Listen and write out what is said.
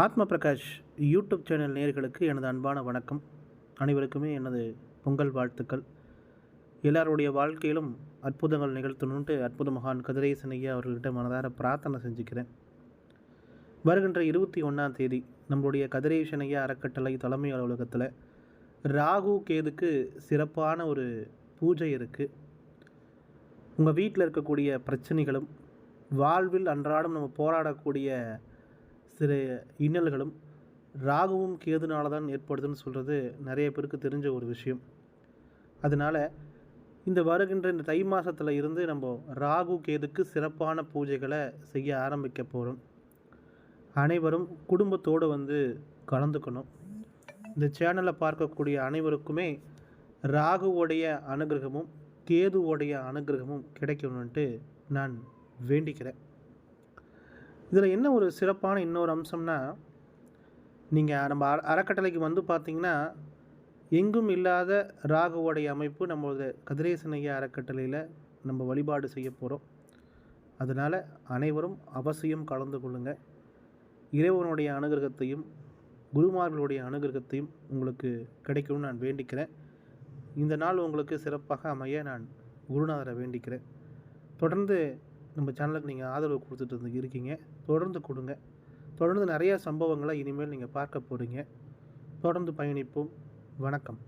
ஆத்ம Prakash YouTube channel நேர்களுக்கு எனது அன்பான வணக்கம். அனைவருக்குமே எனது பொங்கல் வாழ்த்துக்கள். எல்லாருடைய வாழ்க்கையிலும் அற்புதங்கள் நிகழ்த்தணுன்ட்டு அற்புத மகான் கதிரேசன் ஐயா அவர்கள்ட்ட மனதார பிரார்த்தனை செஞ்சுக்கிறேன். வருகின்ற இருபத்தி ஒன்றாம் தேதி நம்மளுடைய கதிரேசன் ஐயா அறக்கட்டளை தலைமை அலுவலகத்தில் ராகு கேதுக்கு சிறப்பான ஒரு பூஜை இருக்குது உங்கள் வீட்டில் இருக்கக்கூடிய பிரச்சனைகளும் வாழ்வில் அன்றாடம் நம்ம போராடக்கூடிய சில இன்னல்களும் ராகுவும் கேதுனால தான் ஏற்படுதுன்னு சொல்கிறது நிறைய பேருக்கு தெரிஞ்ச ஒரு விஷயம். அதனால் இந்த வருகின்ற இந்த தை மாதத்தில் இருந்து நம்ம ராகு கேதுக்கு சிறப்பான பூஜைகளை செய்ய ஆரம்பிக்க போகிறோம் அனைவரும் குடும்பத்தோடு வந்து கலந்துக்கணும். இந்த சேனலை பார்க்கக்கூடிய அனைவருக்குமே ராகுவோடைய அனுகிரகமும் கேதுவோடைய அனுகிரகமும் கிடைக்கணுன்ட்டு நான் வேண்டிக்கிறேன். இதில் என்ன ஒரு சிறப்பான இன்னொரு அம்சம்னா நீங்கள் நம்ம அற அறக்கட்டளைக்கு வந்து பார்த்தீங்கன்னா எங்கும் இல்லாத ராகுவோடைய அமைப்பு நம்மளோட கதிரேசனைய அறக்கட்டளையில் நம்ம வழிபாடு செய்ய போகிறோம் அதனால் அனைவரும் அவசியம் கலந்து கொள்ளுங்கள் இறைவனுடைய அனுகிரகத்தையும் குருமார்களுடைய அனுகிரகத்தையும் உங்களுக்கு கிடைக்கும்னு நான் வேண்டிக்கிறேன். இந்த நாள் உங்களுக்கு சிறப்பாக அமைய நான் குருநாதரை வேண்டிக்கிறேன். தொடர்ந்து நம்ம சேனலுக்கு நீங்கள் ஆதரவு கொடுத்துட்டு இருக்கீங்க. தொடர்ந்து கொடுங்க. தொடர்ந்து நிறையா சம்பவங்களை இனிமேல் நீங்கள் பார்க்க போகிறீங்க தொடர்ந்து பயணிப்போம். வணக்கம்.